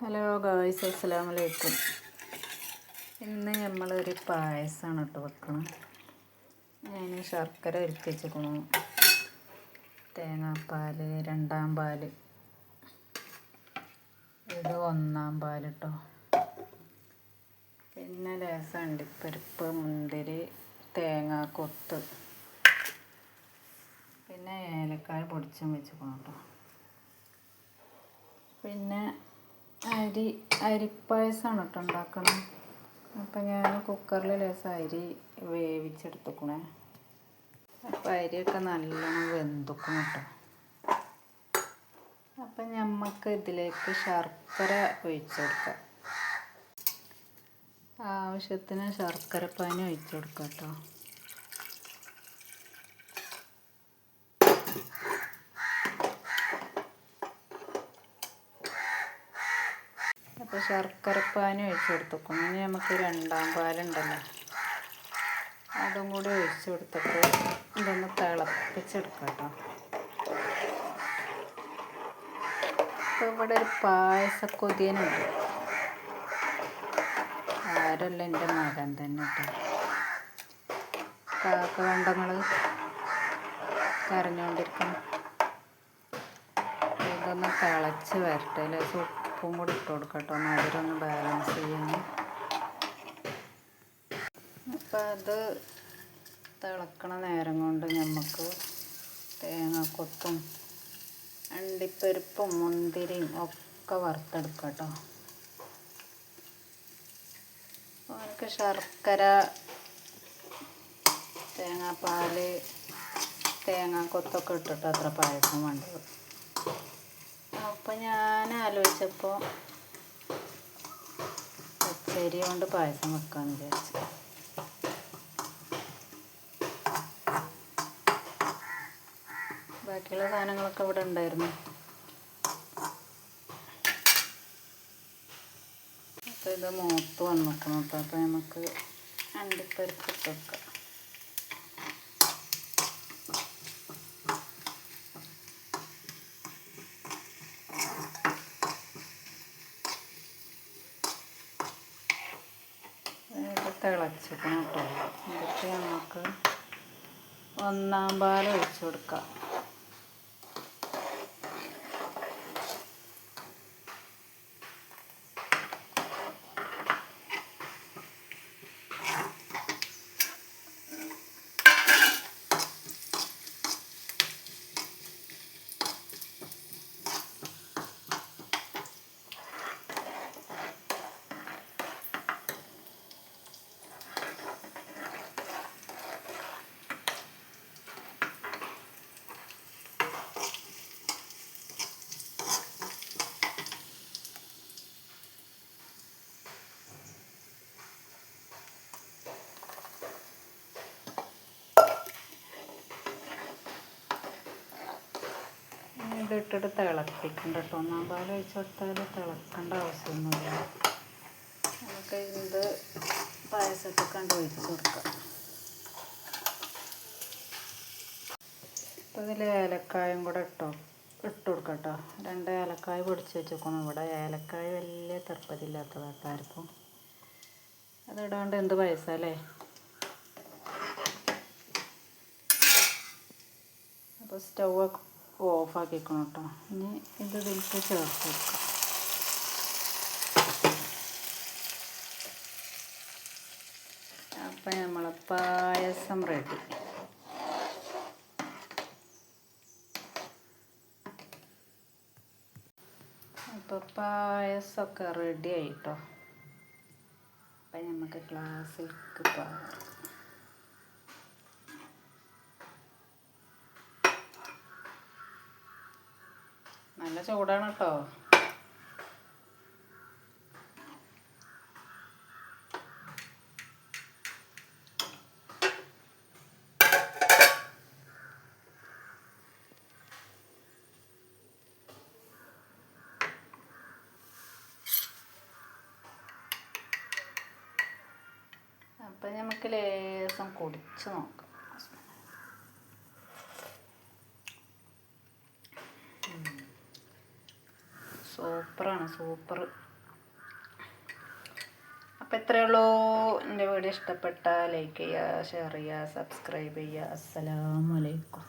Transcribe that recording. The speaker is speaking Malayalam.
ഹലോ ഗായ്സ് അസ്സലാമു അലൈക്കും ഇന്ന് നമ്മളൊരു പായസമാണ് കേട്ടോ വെക്കണം. ഞാൻ ശർക്കര ഉരുപ്പിച്ചിക്കണു തേങ്ങാപ്പാൽ രണ്ടാം പാൽ ഇത് ഒന്നാം പാൽ കേട്ടോ പിന്നെ ലേസം അണ്ടിപ്പരിപ്പ് മുന്തിരി തേങ്ങ കൊത്ത് പിന്നെ ഏലക്കായ പൊടിച്ചും വെച്ചിക്കണം കേട്ടോ പിന്നെ അരി അരിപ്പായസമാണ് കേട്ടോ ഉണ്ടാക്കണം അപ്പം ഞാൻ കുക്കറിൽ ലേശം അരി വേവിച്ചെടുത്തുക്കണേ. അപ്പം അരിയൊക്കെ നല്ലോണം വെന്തുക്കണം കേട്ടോ അപ്പം ഞമ്മക്ക് ഇതിലേക്ക് ശർക്കര ഒഴിച്ചെടുക്കാം. ആവശ്യത്തിന് ശർക്കര പാനി ഒഴിച്ചു കൊടുക്കാം കേട്ടോ അപ്പോൾ ശർക്കരപ്പാനി ഒഴിച്ച് കൊടുത്തേക്കും. ഇനി നമുക്ക് രണ്ടാം പാലുണ്ടല്ലോ. അതും കൂടി ഒഴിച്ച് കൊടുത്തിട്ട് ഇതൊന്ന് തിളപ്പിച്ചെടുക്കാം കേട്ടോ ഇപ്പോൾ ഇവിടെ ഒരു പായസക്കൊതിയനുണ്ട്. ആരല്ല എന്റെ മകൻ തന്നെ കേട്ടോ കാക്ക കണ്ടങ്ങൾ കരഞ്ഞുകൊണ്ടിരിക്കണം ഇതൊന്ന് തിളച്ച് വരട്ടെ അല്ലേ? ഉപ്പും കൂടി ഇട്ട് കൊടുക്കട്ടോ. മധുരമൊന്ന് ബാലൻസ് ചെയ്യാൻ. അപ്പം അത് തിളക്കണ നേരം കൊണ്ട് നമുക്ക് തേങ്ങാക്കൊത്തും അണ്ടിപ്പരിപ്പും മുന്തിരിയും ഒക്കെ വറുത്തെടുക്കാം കേട്ടോ നമുക്ക് ശർക്കര തേങ്ങാപ്പാൽ തേങ്ങാക്കൊത്തൊക്കെ ഇട്ടിട്ട് അത്ര പായസം വേണ്ടത്. അപ്പം ഞാൻ ആലോചിച്ചപ്പോൾ പച്ചരി കൊണ്ട് പായസം വെക്കാമെന്ന് വിചാരിച്ചു. ബാക്കിയുള്ള സാധനങ്ങളൊക്കെ ഇവിടെ ഉണ്ടായിരുന്നു. അപ്പോൾ ഇത് മൂത്ത് വന്നിക്കണം അപ്പോൾ നമുക്ക് അണ്ടിപ്പരിപ്പ് വെക്കാം. തിളച്ചിക്കണം കേട്ടോ. എന്നിട്ട് നമുക്ക് ഒന്നാം പാൽ ഒഴിച്ചു കൊടുക്കാം. ഇതിട്ടിട്ട് തിളപ്പിക്കണ്ട കേട്ടോ. ഒന്നാം പാൽ ഒഴിച്ച് കൊടുത്താൽ തിളക്കേണ്ട ആവശ്യമൊന്നുമില്ല. നമുക്ക് ഇത് പായസത്തിൽ കണ്ട് ഒഴിച്ച് കൊടുക്കാം. ഇപ്പം ഇതിൽ ഏലക്കായും കൂടെ ഇട്ടോ. ഇട്ട് കൊടുക്കാം കേട്ടോ. രണ്ട് ഏലക്കായ പൊടിച്ച് വെച്ചേക്കണം ഇവിടെ ഏലക്കായ വലിയ ആർക്കും. അതിടാണ്ട് എന്ത് പായസമല്ലേ അപ്പോൾ സ്റ്റൗ ഓഫാക്കിക്കണം കേട്ടോ ഇനി ഇത് ഇതിലേക്ക് ചേർത്ത് വെക്കാം. അപ്പം നമ്മൾ പായസം റെഡി അപ്പോൾ പായസമൊക്കെ റെഡി ആയിട്ടോ. അപ്പം നമുക്ക് ക്ലാസ്സിലേക്ക് പോകാം നല്ല ചൂടാണ് കേട്ടോ. അപ്പം നമുക്ക് ലേസം കുടിച്ച് നോക്കാം. സൂപ്പറാണ് സൂപ്പർ അപ്പം എത്രയുള്ളൂ എന്റെ വീഡിയോ ഇഷ്ടപ്പെട്ടാൽ ലൈക്ക് ചെയ്യുക ഷെയർ ചെയ്യുക സബ്സ്ക്രൈബ് ചെയ്യുക. അസ്സലാമലൈക്കും